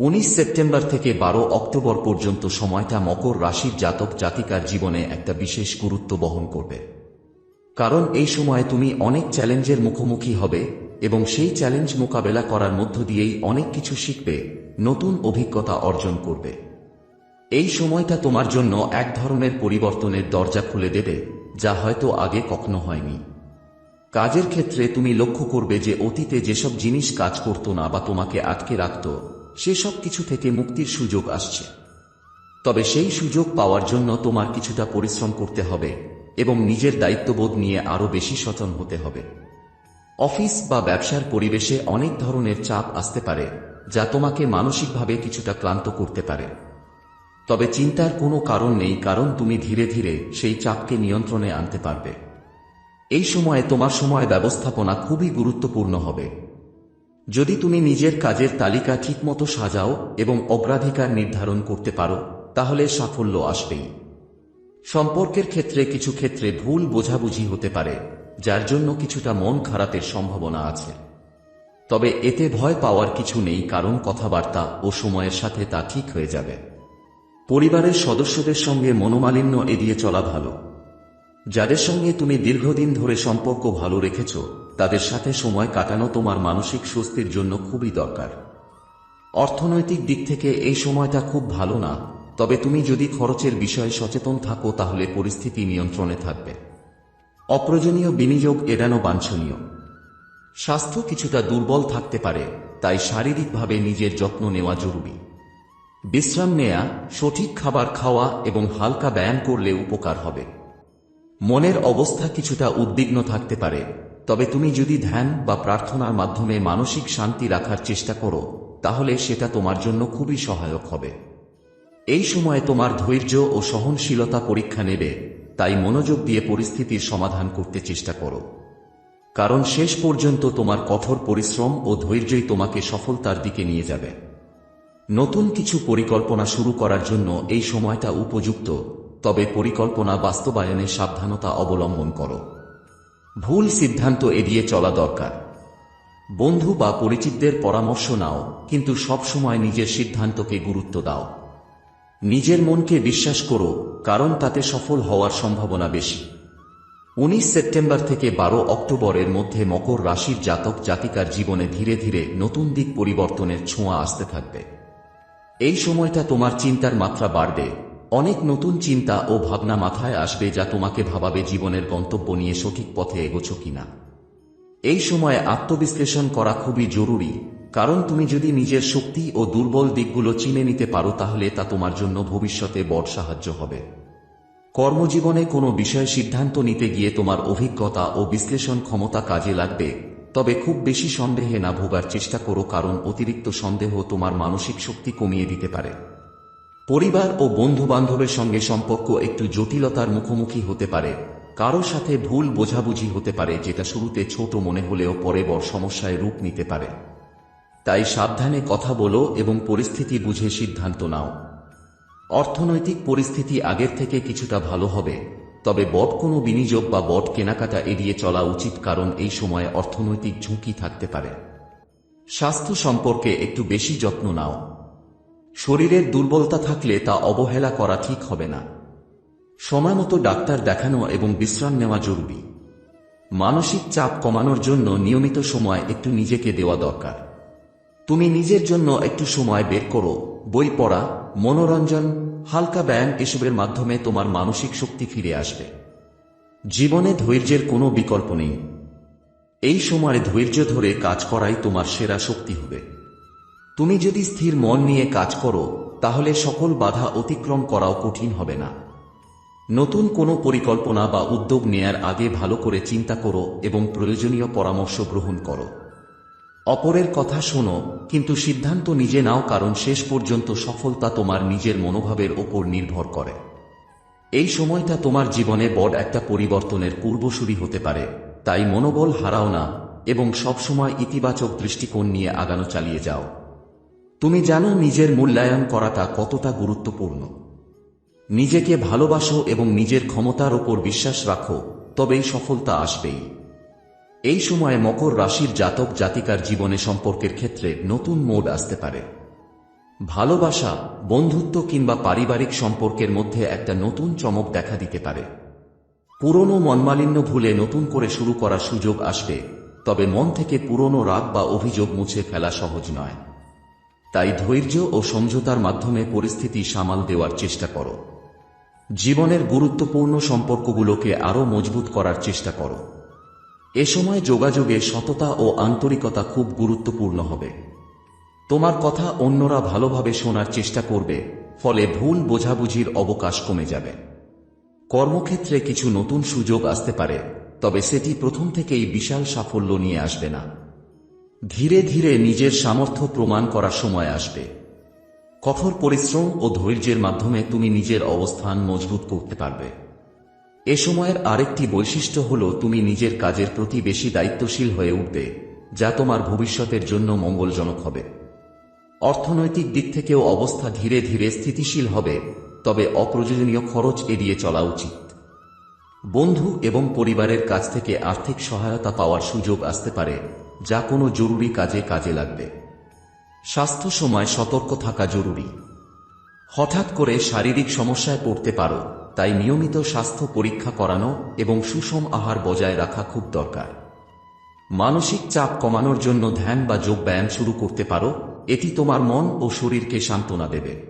উনিশ সেপ্টেম্বর থেকে বারো অক্টোবর পর্যন্ত সময়টা মকর রাশির জাতক জাতিকার জীবনে একটা বিশেষ গুরুত্ব বহন করবে। কারণ এই সময়ে তুমি অনেক চ্যালেঞ্জের মুখোমুখি হবে এবং সেই চ্যালেঞ্জ মোকাবেলা করার মধ্য দিয়েই অনেক কিছু শিখবে, নতুন অভিজ্ঞতা অর্জন করবে। এই সময়টা তোমার জন্য এক ধরনের পরিবর্তনের দরজা খুলে দেবে, যা হয়তো আগে কখনো হয়নি। কাজের ক্ষেত্রে তুমি লক্ষ্য করবে যে অতীতে যেসব জিনিস কাজ করত না বা তোমাকে আটকে রাখত সেসব কিছু থেকে মুক্তির সুযোগ আসছে। তবে সেই সুযোগ পাওয়ার জন্য তোমার কিছুটা পরিশ্রম করতে হবে এবং নিজের দায়িত্ববোধ নিয়ে আরও বেশি সচেতন হতে হবে। অফিস বা ব্যবসার পরিবেশে অনেক ধরনের চাপ আসতে পারে, যা তোমাকে মানসিকভাবে কিছুটা ক্লান্ত করতে পারে। তবে চিন্তার কোনো কারণ নেই, কারণ তুমি ধীরে ধীরে সেই চাপকে নিয়ন্ত্রণে আনতে পারবে। এই সময়ে তোমার সময় ব্যবস্থাপনা খুবই গুরুত্বপূর্ণ হবে। যদি তুমি নিজের কাজের তালিকা ঠিকমতো সাজাও এবং অগ্রাধিকার নির্ধারণ করতে পারো, তাহলে সাফল্য আসবেই। সম্পর্কের ক্ষেত্রে কিছু ক্ষেত্রে ভুল বোঝাবুঝি হতে পারে, যার জন্য কিছুটা মন খারাপের সম্ভাবনা আছে। তবে এতে ভয় পাওয়ার কিছু নেই, কারণ কথাবার্তা ও সময়ের সাথে তা ঠিক হয়ে যাবে। পরিবারের সদস্যদের সঙ্গে মনোমালিন্য এড়িয়ে চলা ভালো। যাদের সঙ্গে তুমি দীর্ঘদিন ধরে সম্পর্ক ভালো রেখেছ, তাদের সাথে সময় কাটানো তোমার মানসিক স্বস্তির জন্য খুবই দরকার। অর্থনৈতিক দিক থেকে এই সময়টা খুব ভালো না, তবে তুমি যদি খরচের বিষয়ে সচেতন থাকো, তাহলে পরিস্থিতি নিয়ন্ত্রণে থাকবে। অপ্রয়োজনীয় বিনিয়োগ এড়ানো বাঞ্ছনীয়। স্বাস্থ্য কিছুটা দুর্বল থাকতে পারে, তাই শারীরিকভাবে নিজের যত্ন নেওয়া জরুরি। বিশ্রাম নেয়া, সঠিক খাবার খাওয়া এবং হালকা ব্যায়াম করলে উপকার হবে। মনের অবস্থা কিছুটা উদ্বিগ্ন থাকতে পারে। তবে তুমি যদি ধ্যান বা প্রার্থনার মাধ্যমে মানসিক শান্তি রাখার চেষ্টা করো, তাহলে সেটা তোমার জন্য খুবই সহায়ক হবে। এই সময়ে তোমার ধৈর্য ও সহনশীলতা পরীক্ষা নেবে, তাই মনোযোগ দিয়ে পরিস্থিতির সমাধান করতে চেষ্টা করো। কারণ শেষ পর্যন্ত তোমার কঠোর পরিশ্রম ও ধৈর্যই তোমাকে সফলতার দিকে নিয়ে যাবে। নতুন কিছু পরিকল্পনা শুরু করার জন্য এই সময়টা উপযুক্ত। তবে পরিকল্পনা বাস্তবায়নে সাবধানতা অবলম্বন করো। ভুল সিদ্ধান্ত এড়িয়ে চলা দরকার। বন্ধু বা পরিচিতদের পরামর্শ নাও, কিন্তু সব সময় নিজের সিদ্ধান্তকে গুরুত্ব দাও। নিজের মনকে বিশ্বাস করো, কারণ তাতে সফল হওয়ার সম্ভাবনা বেশি। উনিশ সেপ্টেম্বর থেকে বারো অক্টোবরের মধ্যে মকর রাশির জাতক জাতিকার জীবনে ধীরে ধীরে নতুন দিক পরিবর্তনের ছোঁয়া আসতে থাকবে। এই সময়টা তোমার চিন্তার মাত্রা বাড়বে। অনেক নতুন চিন্তা ও ভাবনা মাথায় আসবে যা তোমাকে ভাবাবে জীবনের গন্তব্য নিয়ে সঠিক পথে এগোছ কিনা। এই সময়ে আত্মবিশ্লেষণ করা খুবই জরুরি, কারণ তুমি যদি নিজের শক্তি ও দুর্বল দিকগুলো চিনে নিতে পারো তাহলে তা তোমার জন্য ভবিষ্যতে বড় সাহায্য হবে। কর্মজীবনে কোনো বিষয়ে সিদ্ধান্ত নিতে গিয়ে তোমার অভিজ্ঞতা ও বিশ্লেষণ ক্ষমতা কাজে লাগবে, তবে খুব বেশি সন্দেহে না ভোগার চেষ্টা করো কারণ অতিরিক্ত সন্দেহ তোমার মানসিক শক্তি কমিয়ে দিতে পারে। পরিবার ও বন্ধু বান্ধবের সঙ্গে সম্পর্ক একটু জটিলতার মুখোমুখি হতে পারে। কারও সাথে ভুল বোঝাবুঝি হতে পারে, যেটা শুরুতে ছোট মনে হলেও পরে বড় সমস্যায় রূপ নিতে পারে। তাই সাবধানে কথা বলো এবং পরিস্থিতি বুঝে সিদ্ধান্ত নাও। অর্থনৈতিক পরিস্থিতি আগের থেকে কিছুটা ভালো হবে, তবে বট কোনো বিনিয়োগ বা বট কেনাকাটা এড়িয়ে চলা উচিত, কারণ এই সময়ে অর্থনৈতিক ঝুঁকি থাকতে পারে। স্বাস্থ্য সম্পর্কে একটু বেশি যত্ন নাও। শরীরের দুর্বলতা থাকলে তা অবহেলা করা ঠিক হবে না। সময়মতো ডাক্তার দেখানো এবং বিশ্রাম নেওয়া জরুরি। মানসিক চাপ কমানোর জন্য নিয়মিত সময় একটু নিজেকে দেওয়া দরকার। তুমি নিজের জন্য একটু সময় বের করো, বই পড়া, মনোরঞ্জন, হালকা ব্যায়াম এসবের মাধ্যমে তোমার মানসিক শক্তি ফিরে আসবে। জীবনে ধৈর্যের কোনো বিকল্প নেই। এই সময় ধৈর্য ধরে কাজ করাই তোমার সেরা শক্তি হবে। তুমি যদি স্থির মন নিয়ে কাজ করো, তাহলে সকল বাধা অতিক্রম করাও কঠিন হবে না। নতুন কোনো পরিকল্পনা বা উদ্যোগ নেয়ার আগে ভালো করে চিন্তা করো এবং প্রয়োজনীয় পরামর্শ গ্রহণ করো। অপরের কথা শোনো, কিন্তু সিদ্ধান্ত নিজে নাও কারণ শেষ পর্যন্ত সফলতা তোমার নিজের মনোভাবের ওপর নির্ভর করে। এই সময়টা তোমার জীবনে বড় একটা পরিবর্তনের পূর্বসূরি হতে পারে, তাই মনোবল হারাও না, এবং সবসময় ইতিবাচক দৃষ্টিকোণ নিয়ে আগানো চালিয়ে যাও। তুমি জানো নিজের মূল্যায়ন করাটা কতটা গুরুত্বপূর্ণ। নিজেকে ভালোবাসো এবং নিজের ক্ষমতার ওপর বিশ্বাস রাখো, তবেই সফলতা আসবেই। এই সময়ে মকর রাশির জাতক জাতিকার জীবনে সম্পর্কের ক্ষেত্রে নতুন মোড আসতে পারে। ভালোবাসা, বন্ধুত্ব কিংবা পারিবারিক সম্পর্কের মধ্যে একটা নতুন চমক দেখা দিতে পারে। পুরনো মনমালিন্য ভুলে নতুন করে শুরু করার সুযোগ আসবে, তবে মন থেকে পুরনো রাগ বা অভিযোগ মুছে ফেলা সহজ নয়। তাই ধৈর্য ও সমঝোতার মাধ্যমে পরিস্থিতি সামাল দেওয়ার চেষ্টা করো। জীবনের গুরুত্বপূর্ণ সম্পর্কগুলোকে আরও মজবুত করার চেষ্টা করো। এ সময় যোগাযোগে সততা ও আন্তরিকতা খুব গুরুত্বপূর্ণ হবে। তোমার কথা অন্যরা ভালোভাবে শোনার চেষ্টা করবে, ফলে ভুল বোঝাবুঝির অবকাশ কমে যাবে। কর্মক্ষেত্রে কিছু নতুন সুযোগ আসতে পারে, তবে সেটি প্রথম থেকেই বিশাল সাফল্য নিয়ে আসবে না। ধীরে ধীরে নিজের সামর্থ্য প্রমাণ করার সময় আসবে। কঠোর পরিশ্রম ও ধৈর্যের মাধ্যমে তুমি নিজের অবস্থান মজবুত করতে পারবে। এ সময়ের আরেকটি বৈশিষ্ট্য হল তুমি নিজের কাজের প্রতি বেশি দায়িত্বশীল হয়ে উঠবে, যা তোমার ভবিষ্যতের জন্য মঙ্গলজনক হবে। অর্থনৈতিক দিক থেকেও অবস্থা ধীরে ধীরে স্থিতিশীল হবে, তবে অপ্রয়োজনীয় খরচ এড়িয়ে চলা উচিত। বন্ধু এবং পরিবারের কাছ থেকে আর্থিক সহায়তা পাওয়ার সুযোগ আসতে পারে যা কোনো জরুরি কাজে কাজে লাগবে। স্বাস্থ্য সময় সতর্ক থাকা জরুরি। হঠাৎ করে শারীরিক সমস্যায় পড়তে পারো, তাই নিয়মিত স্বাস্থ্য পরীক্ষা করানো এবং সুষম আহার বজায় রাখা খুব দরকার। মানসিক চাপ কমানোর জন্য ধ্যান বা যোগ ব্যায়াম শুরু করতে পারো, এটি তোমার মন ও শরীরকে সান্ত্বনা দেবে।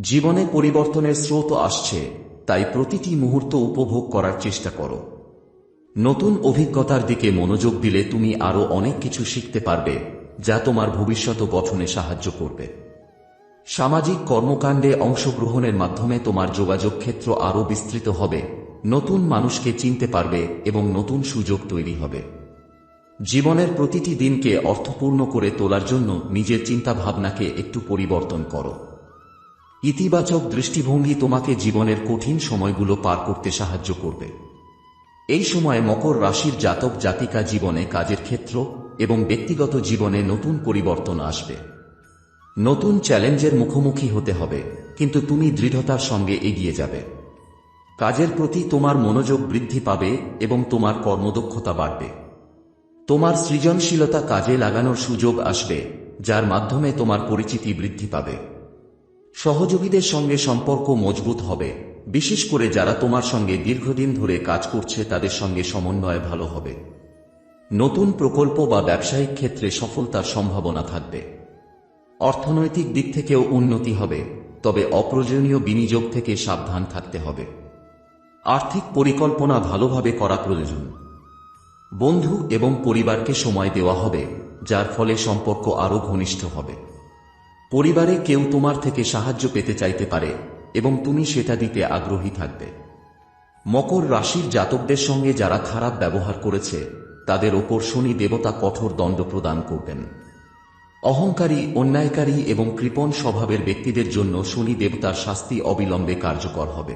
জীবনে পরিবর্তনের স্রোত আসছে, তাই প্রতিটি মুহূর্ত উপভোগ করার চেষ্টা করো। নতুন অভিজ্ঞতার দিকে মনোযোগ দিলে তুমি আরও অনেক কিছু শিখতে পারবে, যা তোমার ভবিষ্যৎ গঠনে সাহায্য করবে। সামাজিক কর্মকাণ্ডে অংশগ্রহণের মাধ্যমে তোমার যোগাযোগ ক্ষেত্র আরও বিস্তৃত হবে, নতুন মানুষকে চিনতে পারবে এবং নতুন সুযোগ তৈরি হবে। জীবনের প্রতিটি দিনকে অর্থপূর্ণ করে তোলার জন্য নিজের চিন্তাভাবনাকে একটু পরিবর্তন করো। ইতিবাচক দৃষ্টিভঙ্গি তোমাকে জীবনের কঠিন সময়গুলো পার করতে সাহায্য করবে। এই সময় মকর রাশির জাতক জাতিকা জীবনে কাজের ক্ষেত্র এবং ব্যক্তিগত জীবনে নতুন পরিবর্তন আসবে। নতুন চ্যালেঞ্জের মুখোমুখি হতে হবে, কিন্তু তুমি দৃঢ়তার সঙ্গে এগিয়ে যাবে। কাজের প্রতি তোমার মনোযোগ বৃদ্ধি পাবে এবং তোমার কর্মদক্ষতা বাড়বে। তোমার সৃজনশীলতা কাজে লাগানোর সুযোগ আসবে, যার মাধ্যমে তোমার পরিচিতি বৃদ্ধি পাবে। সহযোগীদের সঙ্গে সম্পর্ক মজবুত হবে বিশেষ করে যারা তোমার সঙ্গে দীর্ঘদিন ধরে কাজ করছে, তাদের সঙ্গে সমন্বয় ভালো হবে। নতুন প্রকল্প বা ব্যবসায়িক ক্ষেত্রে সফলতার সম্ভাবনা থাকবে। অর্থনৈতিক দিক থেকেও উন্নতি হবে, তবে অপ্রয়োজনীয় বিনিয়োগ থেকে সাবধান থাকতে হবে। আর্থিক পরিকল্পনা ভালোভাবে করা প্রয়োজন। বন্ধু এবং পরিবারকে সময় দেওয়া হবে, যার ফলে সম্পর্ক আরও ঘনিষ্ঠ হবে। পরিবারে কেউ তোমার থেকে সাহায্য পেতে চাইতে পারে এবং তুমি সেটা দিতে আগ্রহী থাকবে। মকর রাশির জাতকদের সঙ্গে যারা খারাপ ব্যবহার করেছে, তাদের ওপর শনি দেবতা কঠোর দণ্ড প্রদান করবেন। অহংকারী, অন্যায়কারী এবং কৃপণ স্বভাবের ব্যক্তিদের জন্য শনি দেবতার শাস্তি অবিলম্বে কার্যকর হবে।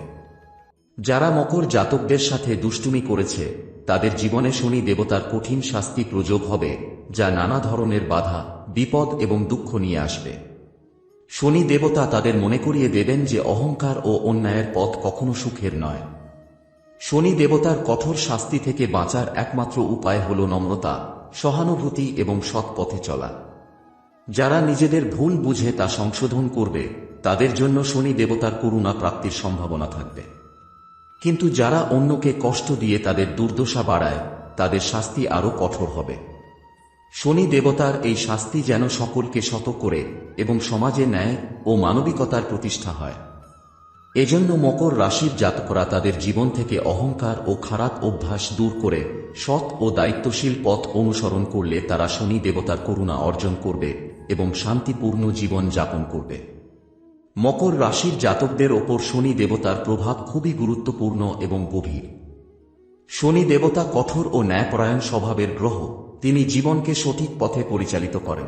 যারা মকর জাতকদের সাথে দুষ্টুমি করেছে, তাদের জীবনে শনি দেবতার কঠিন শাস্তি প্রযোগ হবে, যা নানা ধরনের বাধা, বিপদ এবং দুঃখ নিয়ে আসবে। শনি দেবতা তাদের মনে করিয়ে দেবেন যে অহংকার ও অন্যায়ের পথ কখনো সুখের নয়। শনি দেবতার কঠোর শাস্তি থেকে বাঁচার একমাত্র উপায় হল নম্রতা, সহানুভূতি এবং সৎ পথে চলা। যারা নিজেদের ভুল বুঝে তা সংশোধন করবে, তাদের জন্য শনি দেবতার করুণা প্রাপ্তির সম্ভাবনা থাকবে। কিন্তু যারা অন্যকে কষ্ট দিয়ে তাদের দুর্দশা বাড়ায়, তাদের শাস্তি আরও কঠোর হবে। শনি দেবতার এই শাস্তি যেন সকলকে শত করে এবং সমাজে ন্যায় ও মানবিকতার প্রতিষ্ঠা হয়। এজন্য মকর রাশির জাতকরা তাদের জীবন থেকে অহংকার ও খারাপ অভ্যাস দূর করে সৎ ও দায়িত্বশীল পথ অনুসরণ করলে তারা শনি দেবতার করুণা অর্জন করবে এবং শান্তিপূর্ণ জীবন যাপন করবে। মকর রাশির জাতকদের ওপর শনি দেবতার প্রভাব খুবই গুরুত্বপূর্ণ এবং গভীর। শনি দেবতা কঠোর ও ন্যায়পরায়ণ স্বভাবের গ্রহ। তিনি জীবনকে সঠিক পথে পরিচালিত করেন।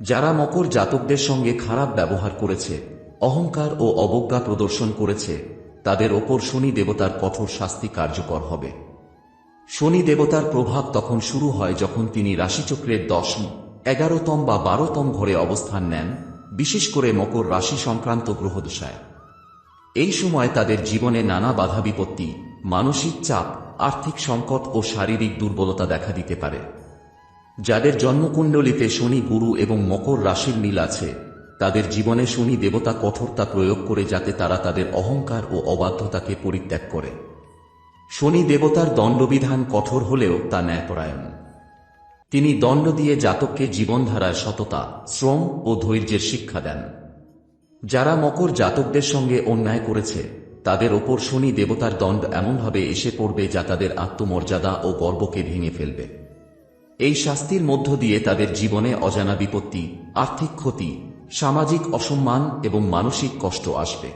যারা মকর জাতকদের সঙ্গে খারাপ ব্যবহার করেছে, অহংকার ও অবজ্ঞা প্রদর্শন করেছে, তাদের ওপর শনি দেবতার কঠোর শাস্তি কার্যকর হবে। শনি দেবতার প্রভাব তখন শুরু হয় যখন তিনি রাশিচক্রের দশম এগারোতম বা বারোতম ঘরে অবস্থান নেন, বিশেষ করে মকর রাশি সংক্রান্ত গ্রহদশায়। এই সময় তাদের জীবনে নানা বাধা বিপত্তি, মানসিক চাপ আর্থিক সংকট ও শারীরিক দুর্বলতা দেখা দিতে পারে। যাদের জন্মকুণ্ডলিতে শনি, গুরু এবং মকর রাশির মিল আছে, তাদের জীবনে শনি দেবতা কঠোরতা প্রয়োগ করে যাতে তারা তাদের অহংকার ও অবাধ্যতাকে পরিত্যাগ করে। শনি দেবতার দণ্ডবিধান কঠোর হলেও তা ন্যায়পরায়ণ। তিনি দণ্ড দিয়ে জাতককে জীবনধারায় সততা, শ্রম ও ধৈর্যের শিক্ষা দেন। যারা মকর জাতকদের সঙ্গে অন্যায় করেছে তাদের ওপর শনি দেবতার দণ্ড এমনভাবে এসে পড়বে যা তাদের আত্মমর্যাদা ও গর্বকে ভেঙে ফেলবে। এই শাস্তির মধ্য দিয়ে তাদের জীবনে অজানা বিপত্তি, আর্থিক ক্ষতি, সামাজিক অসম্মান এবং মানসিক কষ্ট আসবে।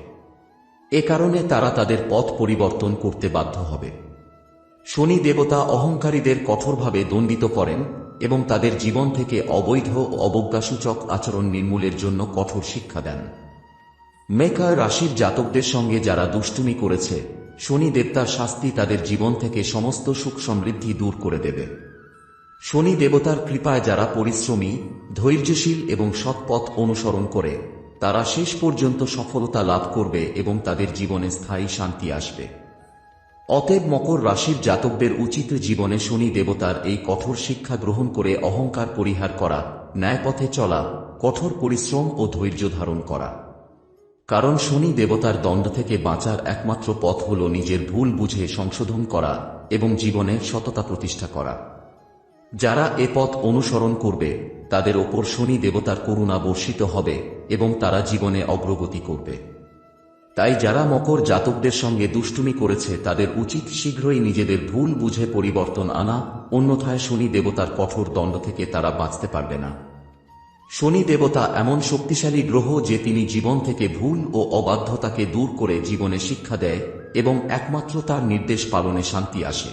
এ কারণে তারা তাদের পথ পরিবর্তন করতে বাধ্য হবে। শনি দেবতা অহংকারীদের কঠোরভাবে দণ্ডিত করেন এবং তাদের জীবন থেকে অবৈধ অবজ্ঞাসূচক আচরণ নির্মূলের জন্য কঠোর শিক্ষা দেন। মেকার রাশির জাতকদের সঙ্গে যারা দুষ্টুমি করেছে, শনি দেবতার শাস্তি তাদের জীবন থেকে সমস্ত সুখ সমৃদ্ধি দূর করে দেবে। শনি দেবতার কৃপায় যারা পরিশ্রমী, ধৈর্যশীল এবং সৎ পথ অনুসরণ করে, তারা শেষ পর্যন্ত সফলতা লাভ করবে এবং তাদের জীবনে স্থায়ী শান্তি আসবে। অতএব মকর রাশির জাতকদের উচিত জীবনে শনি দেবতার এই কঠোর শিক্ষা গ্রহণ করে অহংকার পরিহার করা, ন্যায়পথে চলা, কঠোর পরিশ্রম ও ধৈর্য ধারণ করা। কারণ শনি দেবতার দণ্ড থেকে বাঁচার একমাত্র পথ হল নিজের ভুল বুঝে সংশোধন করা এবং জীবনে সততা প্রতিষ্ঠা করা। যারা এ পথ অনুসরণ করবে, তাদের ওপর শনি দেবতার করুণা বর্ষিত হবে এবং তারা জীবনে অগ্রগতি করবে। তাই যারা মকর জাতকদের সঙ্গে দুষ্টুমি করেছে, তাদের উচিত শীঘ্রই নিজেদের ভুল বুঝে পরিবর্তন আনা, অন্যথায় শনি দেবতার কঠোর দণ্ড থেকে তারা বাঁচতে পারবে না। শনি দেবতা এমন শক্তিশালী গ্রহ যে তিনি জীবন থেকে ভুল ও অবাধ্যতাকে দূর করে জীবনে শিক্ষা দেয় এবং একমাত্র তার নির্দেশ পালনে শান্তি আসে।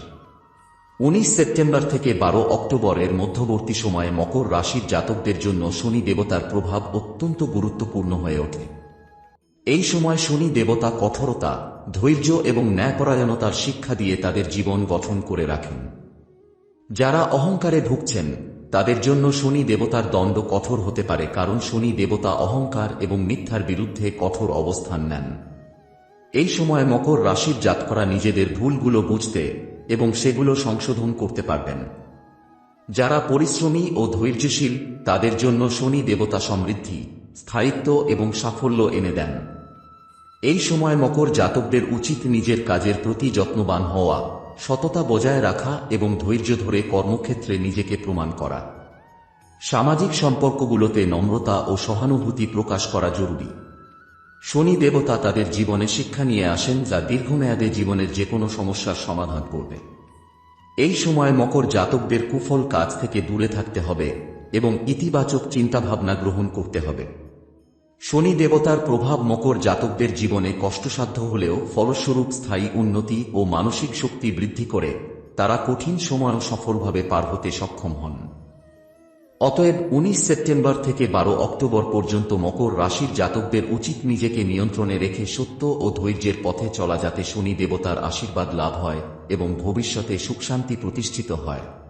উনিশ সেপ্টেম্বর থেকে বারো অক্টোবরের মধ্যবর্তী সময়ে মকর রাশির জাতকদের জন্য শনি দেবতার প্রভাব অত্যন্ত গুরুত্বপূর্ণ হয়ে ওঠে। এই সময় শনি দেবতা কঠোরতা, ধৈর্য এবং ন্যায়পরায়ণতার শিক্ষা দিয়ে তাদের জীবন গঠন করে রাখেন। যারা অহংকারে ভুগছেন তাদের জন্য শনি দেবতার দণ্ড কঠোর হতে পারে, কারণ শনি দেবতা অহংকার এবং মিথ্যার বিরুদ্ধে কঠোর অবস্থান নেন। এই সময় মকর রাশির জাতকরা নিজেদের ভুলগুলো বুঝতে এবং সেগুলো সংশোধন করতে পারবেন। যারা পরিশ্রমী ও ধৈর্যশীল, তাদের জন্য শনি দেবতা সমৃদ্ধি, স্থায়িত্ব এবং সাফল্য এনে দেন। এই সময় মকর জাতকদের উচিত নিজের কাজের প্রতি যত্নবান হওয়া। সততা বজায় রাখা এবং ধৈর্য ধরে কর্মক্ষেত্রে নিজেকে প্রমাণ করা। সামাজিক সম্পর্কগুলোতে নম্রতা ও সহানুভূতি প্রকাশ করা জরুরি। শনি দেবতা তাদের জীবনে শিক্ষা নিয়ে আসেন যা দীর্ঘমেয়াদে জীবনের যে কোনো সমস্যার সমাধান করবে। এই সময় মকর জাতকদের কুফল কাজ থেকে দূরে থাকতে হবে এবং ইতিবাচক চিন্তাভাবনা গ্রহণ করতে হবে। শনি দেবতার প্রভাব মকর জাতকদের জীবনে কষ্টসাধ্য হলেও ফলস্বরূপ স্থায়ী উন্নতি ও মানসিক শক্তি বৃদ্ধি করে তারা কঠিন সময়ও সফলভাবে পার হতে সক্ষম হন। অতএব উনিশ সেপ্টেম্বর থেকে বারো অক্টোবর পর্যন্ত মকর রাশির জাতকদের উচিত নিজেকে নিয়ন্ত্রণে রেখে সত্য ও ধৈর্যের পথে চলা যাতে শনি দেবতার আশীর্বাদ লাভ হয় এবং ভবিষ্যতে সুখশান্তি প্রতিষ্ঠিত হয়।